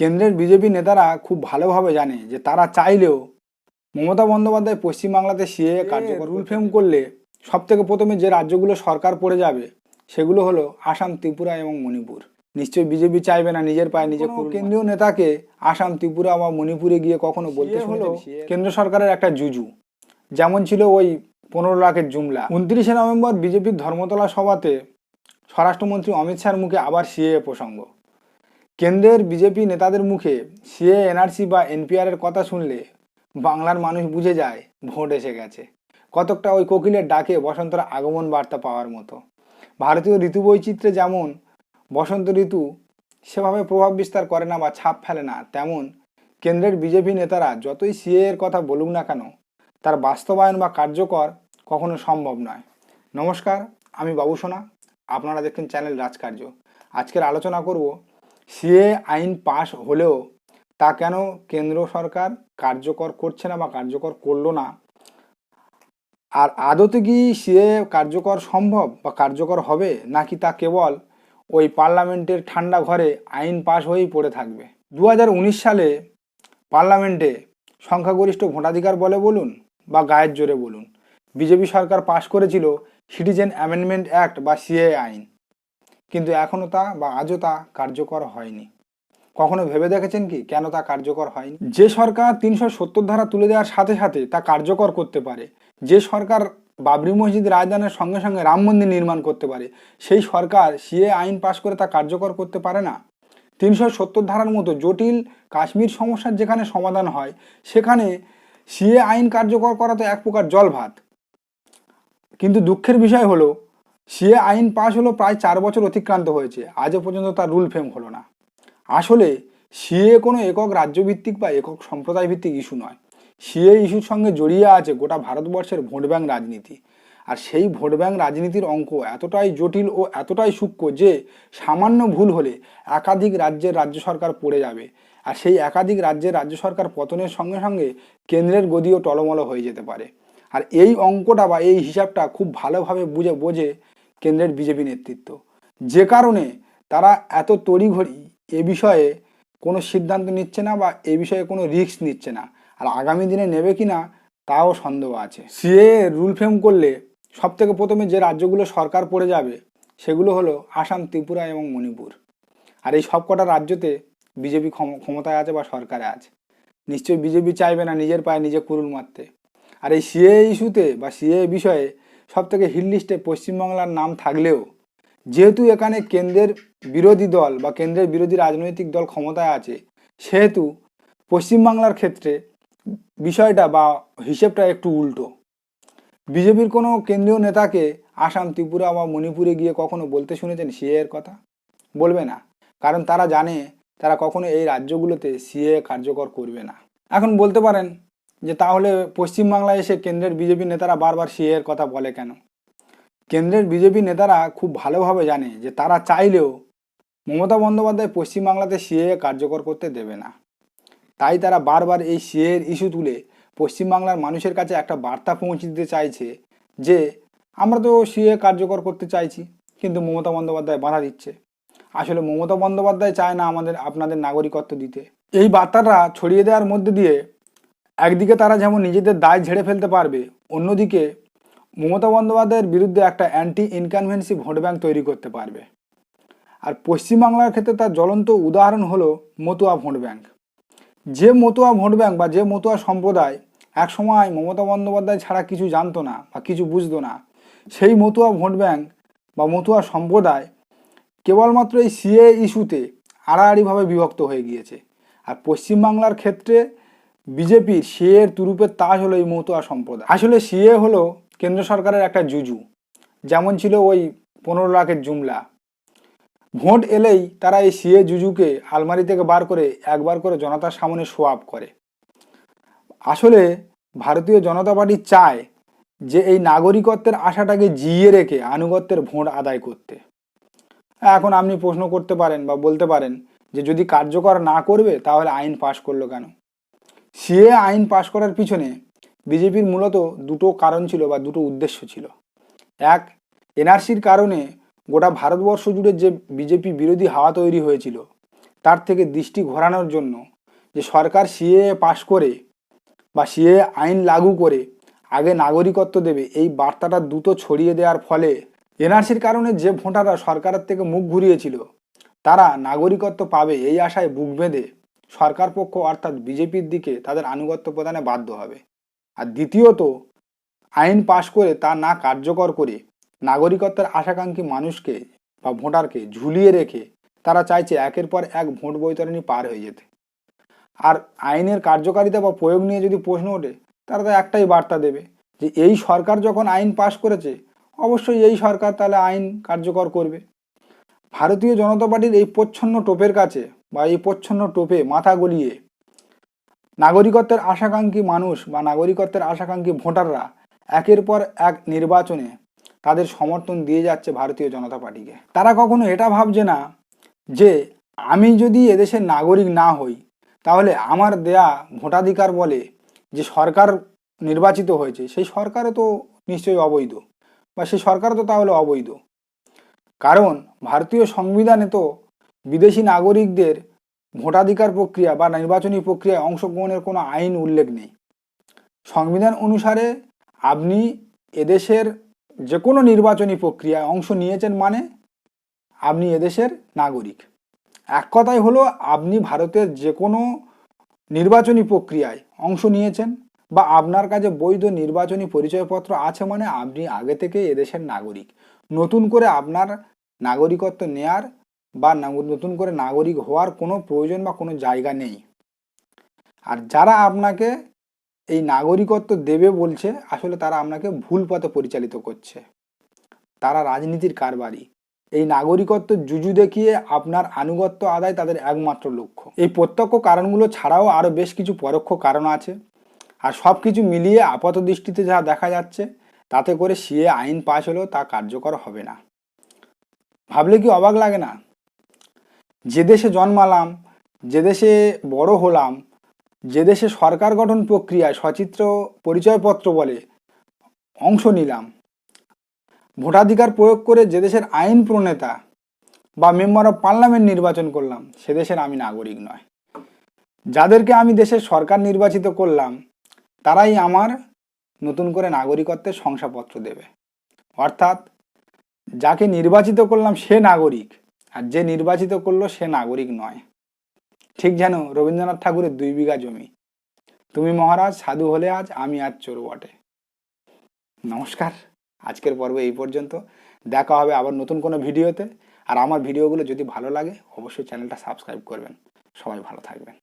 কেন্দ্রের বিজেপি নেতারা খুব ভালোভাবে জানে যে তারা চাইলেও মমতা বন্দ্যোপাধ্যায় পশ্চিমবাংলাতে সিএ কার্যকর রুল ফ্রেম করলে সব থেকে প্রথমে যে রাজ্যগুলো সরকার পড়ে যাবে সেগুলো হলো আসাম ত্রিপুরা এবং মণিপুর। নিশ্চয়ই বিজেপি চাইবে না নিজের পায়ে নিজে কোনো কেন্দ্রীয় নেতাকে আসাম ত্রিপুরা বা মণিপুরে গিয়ে কখনো বলতে হলো কেন্দ্র সরকারের একটা জুজু। যেমন ছিল ওই পনেরো লাখের জুমলা। উনত্রিশে নভেম্বর বিজেপির ধর্মতলা সভাতে স্বরাষ্ট্রমন্ত্রী অমিত শাহর মুখে আবার সিএ প্রসঙ্গ। কেন্দ্রের বিজেপি নেতাদের মুখে সিএ, এনআরসি বা এনপিআর এর কথা শুনলে বাংলার মানুষ বুঝে যায়, ভোট এসে গেছে। কতকটা ওই কোকিলের ডাকে বসন্তের আগমন বার্তা পাওয়ার মতো। ভারতীয় ঋতু বৈচিত্র্যে যেমন বসন্ত ঋতু সেভাবে প্রভাব বিস্তার করে না বা ছাপ ফেলে না, তেমন কেন্দ্রের বিজেপি নেতারা যতই সিএ এর কথা বলুক না কেন, তার বাস্তবায়ন বা কার্যকর কখনো সম্ভব নয়। নমস্কার, আমি বাবু সোনা, আপনারা দেখছেন চ্যানেল রাজকার্য। আজকের আলোচনা করব সিএ আইন পাশ হলেও তা কেন কেন্দ্র সরকার কার্যকর করছে না বা কার্যকর করল না? আর আদতে কি সিএ কার্যকর সম্ভব বা কার্যকর হবে? নাকি তা কেবল ওই পার্লামেন্টের ঠান্ডা ঘরে আইন পাশ হয়েই পড়ে থাকবে? দু হাজার উনিশ সালে পার্লামেন্টে সংখ্যাগরিষ্ঠ ভোটাধিকার বলে বলুন বা গায়ের জোরে বলুন, বিজেপি সরকার পাশ করেছিল সিটিজেন অ্যামেন্ডমেন্ট অ্যাক্ট বা সিএ আইন। কিন্তু এখনও তা বা আজও তা কার্যকর হয়নি। কখনো ভেবে দেখেছেন কি কেন তা কার্যকর হয়নি? যে সরকার তিনশো সত্তর ধারা তুলে দেওয়ার সাথে সাথে তা কার্যকর করতে পারে, যে সরকার বাবরি মসজিদ রাজধানের সঙ্গে সঙ্গে রাম মন্দির নির্মাণ করতে পারে, সেই সরকার সিএ আইন পাশ করে তা কার্যকর করতে পারে না। তিনশো সত্তর ধারার মতো জটিল কাশ্মীর সমস্যার যেখানে সমাধান হয়, সেখানে সিএ আইন কার্যকর করা তো এক প্রকার জল ভাত কিন্তু দুঃখের বিষয় হলো সিএ আইন পাশ হলো প্রায় চার বছর অতিক্রান্ত হয়েছে। আজও পর্যন্ত তার রুল ফ্রেম হলো না। আসলে সিএ কোনো একক রাজ্যভিত্তিক বা একক সম্প্রদায় ভিত্তিক ইস্যু নয়। সিএ ইস্যুর সঙ্গে জড়িয়ে আছে গোটা ভারতবর্ষের ভোট ব্যাঙ্ক রাজনীতি। আর সেই ভোট ব্যাঙ্ক রাজনীতির অঙ্ক এতটাই জটিল ও এতটাই সূক্ষ্ম যে সামান্য ভুল হলে একাধিক রাজ্যের রাজ্য সরকার পড়ে যাবে। আর সেই একাধিক রাজ্যের রাজ্য সরকার পতনের সঙ্গে সঙ্গে কেন্দ্রের গদিও টলমল হয়ে যেতে পারে। আর এই অঙ্কটা বা এই হিসাবটা খুব ভালোভাবে বুঝে বোঝে কেন্দ্রের বিজেপি নেতৃত্ব। যে কারণে তারা এত তড়িঘড়ি এ বিষয়ে কোনো সিদ্ধান্ত নিচ্ছে না বা এ বিষয়ে কোনো রিস্ক নিচ্ছে না। আর আগামী দিনে নেবে কি না, তাও সন্দেহ আছে। সিএ রুল ফ্রেম করলে সব থেকে প্রথমে যে রাজ্যগুলো সরকার পড়ে যাবে, সেগুলো হলো আসাম, ত্রিপুরা এবং মণিপুর। আর এই সবকটা রাজ্যতে বিজেপি ক্ষমতায় আছে বা সরকারে আছে। নিশ্চয়ই বিজেপি চাইবে না নিজের পায়ে নিজে কুরুল মারতে। আর এই সিএ ইস্যুতে বা সিএ বিষয়ে সব থেকে হিট লিস্টে পশ্চিমবাংলার নাম থাকলেও, যেহেতু এখানে কেন্দ্রের বিরোধী দল বা কেন্দ্রের বিরোধী রাজনৈতিক দল ক্ষমতায় আছে, সেহেতু পশ্চিমবাংলার ক্ষেত্রে বিষয়টা বা হিসেবটা একটু উল্টো। বিজেপির কোনো কেন্দ্রীয় নেতাকে আসাম, ত্রিপুরা বা মণিপুরে গিয়ে কখনো বলতে শুনেছেন সিএ এর কথা? বলবে না, কারণ তারা জানে তারা কখনো এই রাজ্যগুলোতে সিএ কার্যকর করবে না। এখন বলতে পারেন যে তাহলে পশ্চিমবাংলায় এসে কেন্দ্রের বিজেপি নেতারা বারবার সিএ এর কথা বলে কেন? কেন্দ্রের বিজেপি নেতারা খুব ভালোভাবে জানে যে তারা চাইলেও মমতা বন্দ্যোপাধ্যায় পশ্চিমবাংলাতে সিএ কার্যকর করতে দেবে না। তাই তারা বারবার এই সিএর ইস্যু তুলে পশ্চিমবাংলার মানুষের কাছে একটা বার্তা পৌঁছে দিতে চাইছে যে আমরা তো সিএ কার্যকর করতে চাইছি, কিন্তু মমতা বন্দ্যোপাধ্যায় বাধা দিচ্ছে। আসলে মমতা বন্দ্যোপাধ্যায় চায় না আমাদের, আপনাদের নাগরিকত্ব দিতে। এই বার্তাটা ছড়িয়ে দেওয়ার মধ্যে দিয়ে একদিকে তারা যেমন নিজেদের দায় ঝেড়ে ফেলতে পারবে, অন্যদিকে মমতা বন্দ্যোপাধ্যায়ের বিরুদ্ধে একটা অ্যান্টি ইনকনভেন্সি ভোট ব্যাংক তৈরি করতে পারবে। আর পশ্চিমবাংলার ক্ষেত্রে তার জ্বলন্ত উদাহরণ হলো মতুয়া ভোট ব্যাংক যে মতুয়া ভোট ব্যাংক বা যে মতুয়া সম্প্রদায় একসময় মমতা বন্দ্যোপাধ্যায় ছাড়া কিছু জানতো না বা কিছু বুঝতো না, সেই মতুয়া ভোট ব্যাংক বা মতুয়া সম্প্রদায় কেবলমাত্র এই সিএ ইস্যুতে আড়াআড়িভাবে বিভক্ত হয়ে গিয়েছে। আর পশ্চিমবাংলার ক্ষেত্রে বিজেপির সিএর তুরুপের তাজ হলো এই মতুয়া সম্প্রদায়। আসলে সিএ হলো কেন্দ্র সরকারের একটা জুজু, যেমন ছিল ওই পনেরো লাখের জুমলা। ভোট এলেই তারা এই সিএ জুজুকে আলমারি থেকে বার করে একবার করে জনতার সামনে আপ করে। আসলে ভারতীয় জনতা পার্টি চায় যে এই নাগরিকত্বের আশাটাকে জিইয়ে রেখে আনুগত্যের ভোট আদায় করতে। এখন আপনি প্রশ্ন করতে পারেন বা বলতে পারেন যে যদি কার্যকর না করবে, তাহলে আইন পাশ করল কেন? সিএ আইন পাশ করার পিছনে বিজেপির মূলত দুটো কারণ ছিল বা দুটো উদ্দেশ্য ছিল। এক, এনআরসির কারণে গোটা ভারতবর্ষ জুড়ে যে বিজেপি বিরোধী হাওয়া তৈরি হয়েছিল, তার থেকে দৃষ্টি ঘোরানোর জন্য যে সরকার সিএ পাশ করে বা সিএ আইন লাগু করে আগে নাগরিকত্ব দেবে, এই বার্তাটা দ্রুত ছড়িয়ে দেওয়ার ফলে এনআরসির কারণে যে ভোটাররা সরকারের থেকে মুখ ঘুরিয়েছিল, তারা নাগরিকত্ব পাবে এই আশায় বুক বেঁধে সরকার পক্ষ অর্থাৎ বিজেপির দিকে তাদের আনুগত্য প্রদানে বাধ্য হবে। আর দ্বিতীয়ত, আইন পাশ করে তা না কার্যকর করে নাগরিকত্বের আশাকাঙ্ক্ষী মানুষকে বা ভোটারকে ঝুলিয়ে রেখে তারা চাইছে একের পর এক ভোট বৈতরণী পার হয়ে যেতে। আর আইনের কার্যকারিতা বা প্রয়োগ নিয়ে যদি প্রশ্ন ওঠে, তারা তো একটাই বার্তা দেবে যে এই সরকার যখন আইন পাশ করেছে, অবশ্যই এই সরকার তাহলে আইন কার্যকর করবে। ভারতীয় জনতা পার্টির এই প্রচ্ছন্ন টোপের কাছে বা এই প্রচ্ছন্ন টোপে মাথা গলিয়ে নাগরিকত্বের আশাকাঙ্ক্ষী মানুষ বা নাগরিকত্বের আশাকাঙ্ক্ষী ভোটাররা একের পর এক নির্বাচনে তাদের সমর্থন দিয়ে যাচ্ছে ভারতীয় জনতা পার্টিকে। তারা কখনো এটা ভাবছে না যে আমি যদি এদেশের নাগরিক না হই, তাহলে আমার দেয়া ভোটাধিকার বলে যে সরকার নির্বাচিত হয়েছে, সেই সরকারও তো নিশ্চয়ই অবৈধ বা সেই সরকারও তো তাহলে অবৈধ। কারণ ভারতীয় সংবিধানে তো বিদেশি নাগরিকদের ভোটাধিকার প্রক্রিয়া বা নির্বাচনী প্রক্রিয়ায় অংশগ্রহণের কোনো আইন উল্লেখ নেই। সংবিধান অনুসারে আপনি এদেশের যে কোনো নির্বাচনী প্রক্রিয়ায় অংশ নিয়েছেন মানে আপনি এদেশের নাগরিক। এক কথাই হলো, আপনি ভারতের যে কোনো নির্বাচনী প্রক্রিয়ায় অংশ নিয়েছেন বা আপনার কাছে বৈধ নির্বাচনী পরিচয়পত্র আছে মানে আপনি আগে থেকে এদেশের নাগরিক। নতুন করে আপনার নাগরিকত্ব নেয়ার বা নতুন করে নাগরিক হওয়ার কোনো প্রয়োজন বা কোনো জায়গা নেই। আর যারা আপনাকে এই নাগরিকত্ব দেবে বলছে, আসলে তারা আপনাকে ভুল পথে পরিচালিত করছে। তারা রাজনীতির কারবারি। এই নাগরিকত্ব জুজু দেখিয়ে আপনার আনুগত্য আদায় তাদের একমাত্র লক্ষ্য। এই প্রত্যক্ষ কারণগুলো ছাড়াও আরও বেশ কিছু পরোক্ষ কারণ আছে। আর সব কিছু মিলিয়ে আপাত দৃষ্টিতে যা দেখা যাচ্ছে, তাতে করে সিএ আইন পাশ হলেও তা কার্যকর হবে না। ভাবলে কি অবাক লাগে না? যে দেশে জন্মালাম, যে দেশে বড় হলাম, যে দেশে সরকার গঠন প্রক্রিয়ায় সচিত্র পরিচয়পত্র বলে অংশ নিলাম। ভোটাধিকার প্রয়োগ করে যে দেশের আইন প্রণেতা বা মেম্বার অফ পার্লামেন্ট নির্বাচন করলাম, সে দেশের আমি নাগরিক নয়। যাদেরকে আমি দেশের সরকার নির্বাচিত করলাম, তারাই আমার নতুন করে নাগরিকত্বের শংসাপত্র দেবে। অর্থাৎ যাকে নির্বাচিত করলাম সে নাগরিক আর যে নির্বাচিত করল সে নাগরিক নয়। ঠিক যেন রবীন্দ্রনাথ ঠাকুরের দুই বিঘা জমি। তুমি মহারাজ, সাধু হলে আজ, আমি আজ চোর বটে। নমস্কার, আজকের পর্ব এই পর্যন্ত। দেখা হবে আবার নতুন কোনো ভিডিওতে। আর আমার ভিডিওগুলো যদি ভালো লাগে, অবশ্যই চ্যানেলটা সাবস্ক্রাইব করবেন। সবাই ভালো থাকবেন।